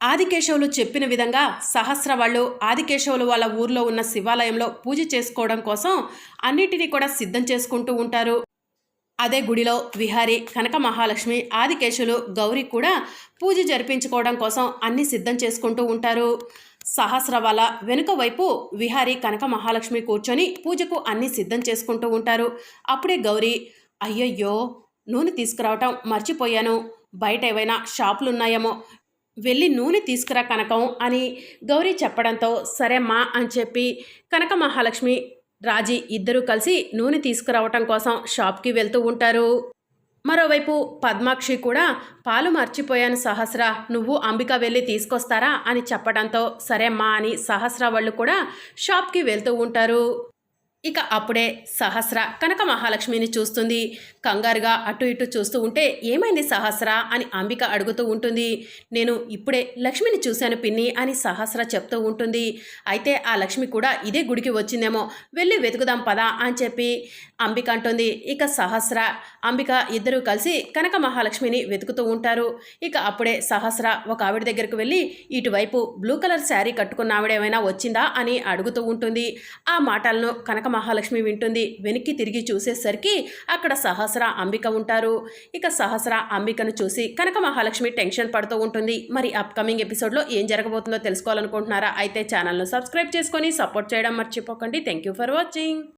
ఆదికేశవులు చెప్పిన విధంగా సహస్ర వాళ్ళు ఆదికేశవులు వాళ్ళ ఊర్లో ఉన్న శివాలయంలో పూజ చేసుకోవడం కోసం అన్నిటినీ కూడా సిద్ధం చేసుకుంటూ ఉంటారు. అదే గుడిలో విహారి కనక మహాలక్ష్మి ఆదికేశులు గౌరీ కూడా పూజ జరిపించుకోవడం కోసం అన్ని సిద్ధం చేసుకుంటూ ఉంటారు. సహస్ర వాళ్ళ వెనుక వైపు విహారి కనక మహాలక్ష్మి కూర్చొని పూజకు అన్ని సిద్ధం చేసుకుంటూ ఉంటారు. అప్పుడే గౌరీ అయ్యయ్యో నూనె తీసుకురావటం మర్చిపోయాను. బయట ఏవైనా షాపులు ఉన్నాయేమో వెళ్ళి నూనె తీసుకురా కనకం అని గౌరీ చెప్పడంతో సరేమ్మా అని చెప్పి కనక మహాలక్ష్మి రాజీ ఇద్దరూ కలిసి నూనె తీసుకురావటం కోసం షాప్కి వెళ్తూ ఉంటారు. మరోవైపు పద్మాక్షి కూడా పాలు మర్చిపోయాను సహస్ర నువ్వు అంబిక వెళ్ళి తీసుకొస్తారా అని చెప్పడంతో సరేమ్మా అని సహస్ర వాళ్ళు కూడా షాప్కి వెళ్తూ ఉంటారు. ఇక అప్పుడే సహస్ర కనక మహాలక్ష్మిని చూస్తుంది. కంగారుగా అటు ఇటు చూస్తూ ఉంటే ఏమైంది సహస్ర అని అంబిక అడుగుతూ ఉంటుంది. నేను ఇప్పుడే లక్ష్మిని చూశాను పిన్ని అని సహస్ర చెప్తూ ఉంటుంది. అయితే ఆ లక్ష్మి కూడా ఇదే గుడికి వచ్చిందేమో వెళ్ళి వెతుకుదాం పదా అని చెప్పి అంబిక అంటుంది. ఇక సహస్ర అంబిక ఇద్దరూ కలిసి కనక మహాలక్ష్మిని వెతుకుతూ ఉంటారు. ఇక అప్పుడే సహస్ర ఒక ఆవిడ దగ్గరకు వెళ్ళి ఇటువైపు బ్లూ కలర్ శారీ కట్టుకున్న ఆవిడ ఏమైనా వచ్చిందా అని అడుగుతూ ఉంటుంది. ఆ మాటలను కనక మహాలక్ష్మి వింటుంది. వెనక్కి తిరిగి చూసేసరికి అక్కడ సహస్ర అంబిక ఉంటారు. ఇక సహస్ర అంబికను చూసి కనక మహాలక్ష్మి టెన్షన్ పడుతూ ఉంటుంది. మరి అప్కమింగ్ ఎపిసోడ్లో ఏం జరగబోతుందో తెలుసుకోవాలనుకుంటున్నారా? అయితే ఛానల్ను సబ్స్క్రైబ్ చేసుకొని సపోర్ట్ చేయడం మర్చిపోకండి. Thank you for watching